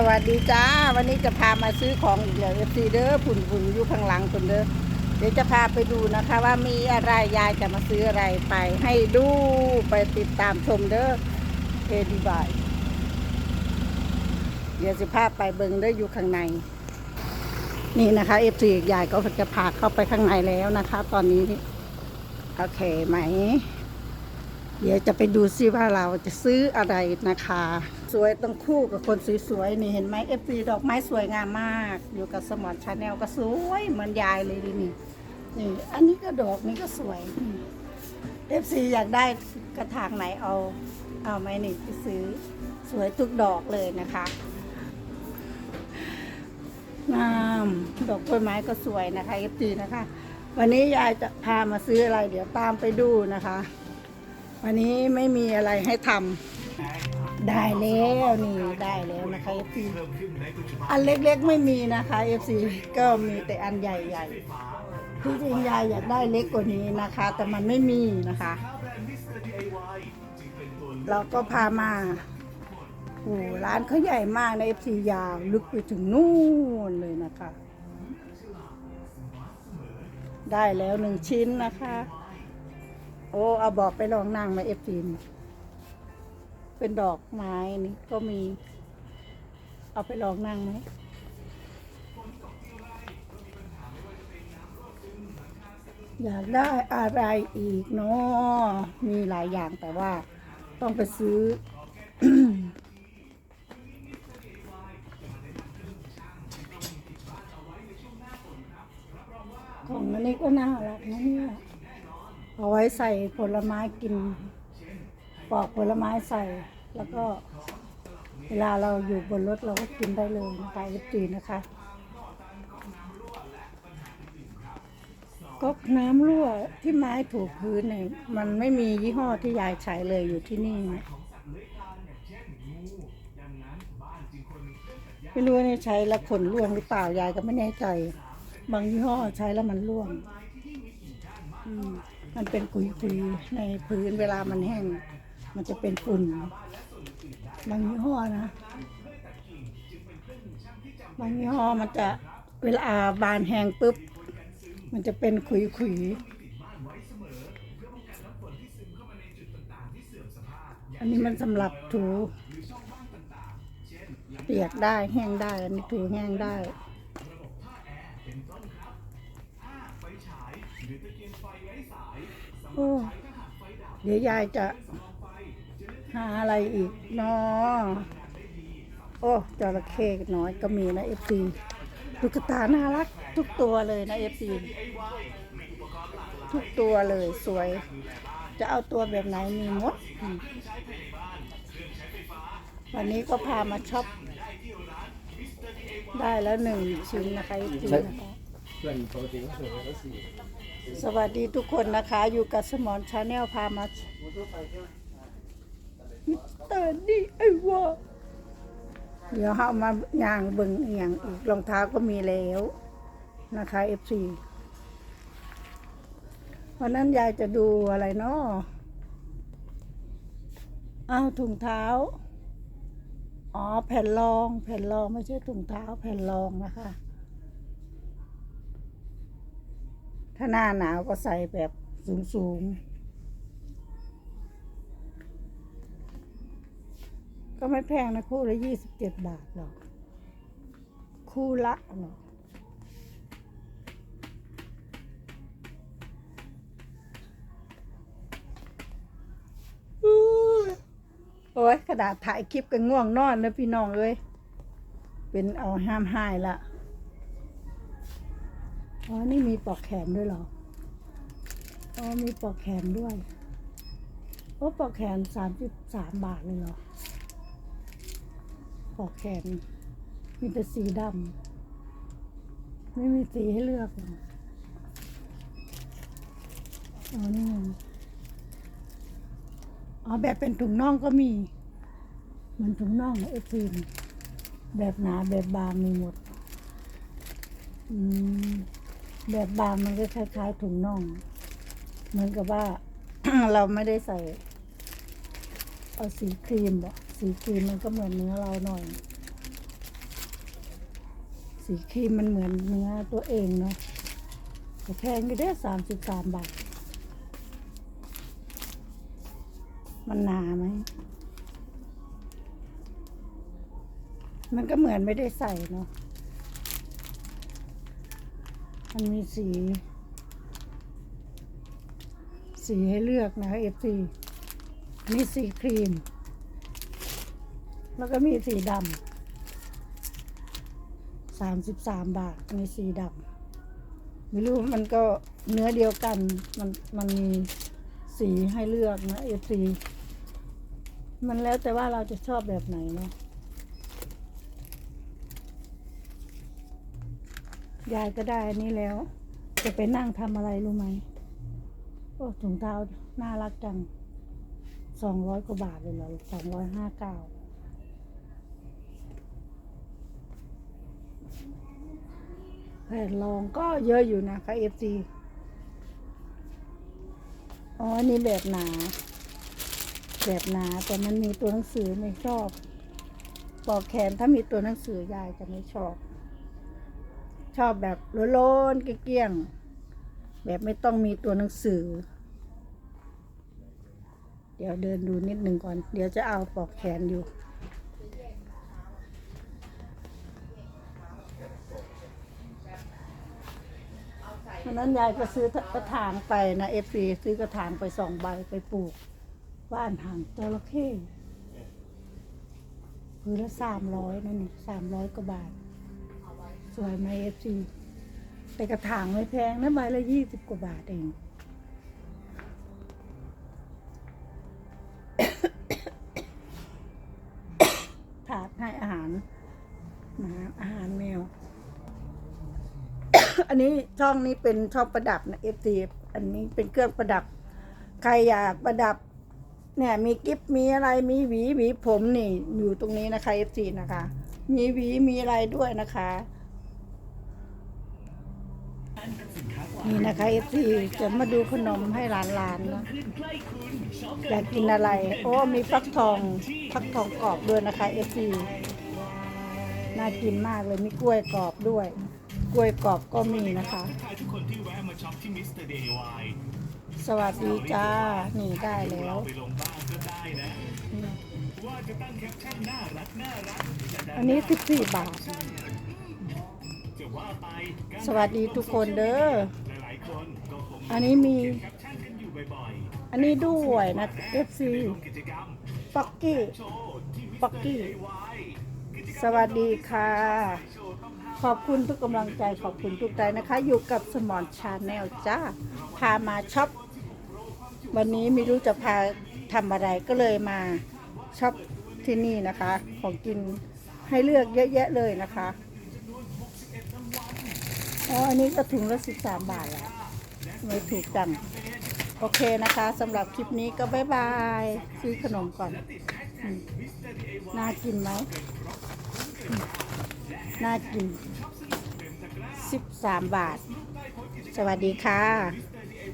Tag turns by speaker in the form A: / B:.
A: สวัสดีจ้า วันนี้จะพามาซื้อของอีกแล้วเอฟซีเด้อผุ่นผุ่นอยู่ข้างหลังคนเด้อเดี๋ยวจะพาไปดูนะคะว่ามีอะไรยายจะมาซื้ออะไรไป ให้ดูไปติดตามชมเด้อเอดีบายเดี๋ยวจะพาไปเบิงเด้ออยู่ข้างใน นี่นะคะเอฟซียายก็จะพาเข้าไปข้างในแล้วนะคะ ตอนนี้ โอเคไหม เดี๋ยวจะไปดูซิว่าเราจะซื้ออะไรนะคะ สวยต้องคู่กับคนสวยๆนี่เห็นไหมเอฟซีดอกไม้สวยงามมาก อยู่กับสมอนชาแนลก็สวยเหมือนยายเลยดินี่นี่ อันนี้ก็ดอกนี้ก็สวยเอฟซีอยากได้กระถางไหนเอา เอาไหมนี่ไปซื้อสวยทุกดอกเลยนะคะงามดอกกล้วยไม้ก็สวยนะคะเอฟซีนะคะ วันนี้ยายจะพามาซื้ออะไร เดี๋ยวตามไปดูนะคะ วันนี้ไม่มีอะไรให้ทำได้แล้วนี่ได้แล้วนะคะ FC อันเล็กๆไม่มีนะคะ FC ก็มีแต่อันใหญ่ๆที่จริงยายอยากได้เล็กกว่านี้นะคะ แต่มันไม่มีนะคะ เราก็พามาโอ้ร้านเขาใหญ่มากใน FC ยาวลึกไปถึงนู่นเลยนะคะ ได้แล้วหนึ่งชิ้นนะคะ อ้เอาบอกไปลองนั่งมาเอฟซีนเป็นดอกไม้นี่ก็มี เอาไปลองนั่งไหมอยากได้อะไรอีกเนาะมีหลายอย่างแต่ว่าต้องไปซื้อ ของอันนี้ก็น่ารักนะเนี่ย เอาไว้ใส่ผลไม้กินปอกผลไม้ใส่ แล้วก็เวลาเราอยู่บนรถเราก็กินได้เลยนะคะเอฟจีนะคะก๊อกน้ำรั่วที่ไม้ถูกพื้นเนี่ยมันไม่มียี่ห้อที่ยายใช้เลยอยู่ที่นี่นะไม่รู้ว่าเนี่ยใช้แล้วขนร่วงหรือเปล่ายายก็ไม่แน่ใจ บางยี่ห้อใช้แล้วมันร่วง อืม มันเป็นขุยๆในพื้นเวลามันแห้ง มันจะเป็นฝุ่นบางยี่ห้อนะบางยี่ห้อมันจะเวลาบานแห้งปุ๊บ มันจะเป็นขุยๆอันนี้มันสำหรับถูเปียกได้แห้งได้ อันนี้ถูแห้งได้ โอ้เดี๋ยวยายจะหาอะไรอีกเนาะโอ้จระเข้น้อยก็มีนะเอฟซีตุ๊กตาน่ารัก ทุกตัวเลยนะเอฟซีทุกตัวเลยสวย จะเอาตัวแบบไหนมีหมด วันนี้ก็พามาช็อป ได้แล้วหนึ่งชิ้นนะคะเอฟซีนะคะ
B: เพื่อนปกติก็ส่ก็สี่
A: สวัสดีทุกคนนะคะ อยู่กับสมอนชาแนลพามามิสเตอร์ดีไอ้วะเดี๋ยวเอามาย่างเบิ่งอหย่างอีกรองเท้าก็มีแล้วนะคะเอฟซีวันนั้นยายจะดูอะไรเนาะอ้าวถุงเท้า อ๋อแผ่นรอง แผ่นรองไม่ใช่ถุงเท้าแผ่นรองนะคะ ถ้าหน้าหนาวก็ใส่แบบสูงๆก็ไม่แพงนะคู่ละยี่สิบเจ็ดบาทหรอก คู่ละหรอกโอ้ยกระดาษถ่ายคลิปกันง่วงนอนนะพี่น้องเอ้ย เป็นเอาห้ามหายละ อ๋อ นี่มีปลอกแขนด้วยเหรอ อ๋อ มีปลอกแขนด้วยโอ้ปลอกแขนสามสิบสามบาทเลยเหรอปลอกแขน มีแต่สีดำ ไม่มีสีให้เลือกเหรออ๋อ นี่อ๋อ แบบเป็นถุงน่องก็มีเหมือนถุงน่องเอฟซีนแบบหนาแบบบางมีหมด อืม แบบบางมันก็คล้ายๆถุงน่อง เหมือนกับว่า เราไม่ได้ใส่ เอาสีครีมบอสีครีมมันก็เหมือนเนื้อเราหน่อย สีครีมมันเหมือนเนื้อตัวเองเนาะแต่แพงก็ได้สามสิบสามบาท มันหนาไหม มันก็เหมือนไม่ได้ใส่เนาะ มันมีสี สีให้เลือกนะคะ FC มีสีครีม แล้วก็มีสีดำสามสิบสามบาท มีสีดำไม่รู้มันก็เนื้อเดียวกัน มันมันมีสีให้เลือกนะ FC มันแล้วแต่ว่าเราจะชอบแบบไหนเนาะ ยายก็ได้อันนี้แล้ว จะไปนั่งทำอะไรรู้ไหมโอ้ถุงเท้าน่ารักจังสองร้อยกว่าบาทเลยเหรอสองร้อยห้าเก้าแผ่นรองก็เยอะอยู่นะคะเอฟซีอ๋อนนี้แบบหนา แบบหนา แต่มันมีตัวหนังสือไม่ชอบ ปอกแขนถ้ามีตัวหนังสือยายจะไม่ชอบ ชอบแบบโล้นๆเกลี้ยงๆแบบไม่ต้องมีตัวหนังสือ เดี๋ยวเดินดูนิดหนึ่งก่อน เดี๋ยวจะเอาปลอกแขนอยู่วันนั้นยายก็ซื้อกระถางไปนะเอฟซีซื้อกระถางไปสองใบไปปลูก บ้านหางจระเข้คือละสามร้อยนั่นนี่สามร้อยกว่าบาท สวยไหมเอฟซีแต่กระถางไม่แพงนะใบละยี่สิบกว่าบาทเองถาดให้อาหารหมาอาหารแมว อันนี้ช่องนี้เป็นช่องประดับนะเอฟซีอันนี้เป็นเครื่องประดับ ใครอยากประดับ เนี่ย มีกิฟมีอะไรมีหวีหวีผมนี่ อยู่ตรงนี้นะคะเอฟซีนะคะ มีหวีมีอะไรด้วยนะคะ นี่นะคะเอฟซีจะมาดูขนมให้หลานๆนะอยากกินอะไร โอ้มีฟักทองฟักทองกรอบด้วยนะคะเอฟซีน่ากินมากเลยมีกล้วยกรอบด้วย กล้วยกรอบก็มีนะคะ
C: สวั
A: สดีจ้า นี่ได้แล้วอันนี้สิบสี่บาท สวัสดีทุกคนเด้อ อันนี้มี
C: อั
A: นนี้ด้วยนะ FC ป๊อกกี้
C: โชว์ที่มิส
A: ป๊อกกี้ สวัสดีค่ะ ขอบคุณทุกกำลังใจขอบคุณทุกใจนะคะ อยู่กับสมอนชาแนลจ้า พามาช็อป วันนี้ไม่รู้จะพาทำอะไรก็เลยมาช็อปที่นี่นะคะ ของกินให้เลือกเยอะแยะเลยนะคะอ๋ออันนี้ก็ถุงละสิบสามบาทแล้ว ไม่ถูกจัง โอเคนะคะสำหรับคลิปนี้ก็บายบาย ซื้อขนมก่อน น่ากินไหมอืมน่ากินสิบสามบาท สวัสดีค่ะ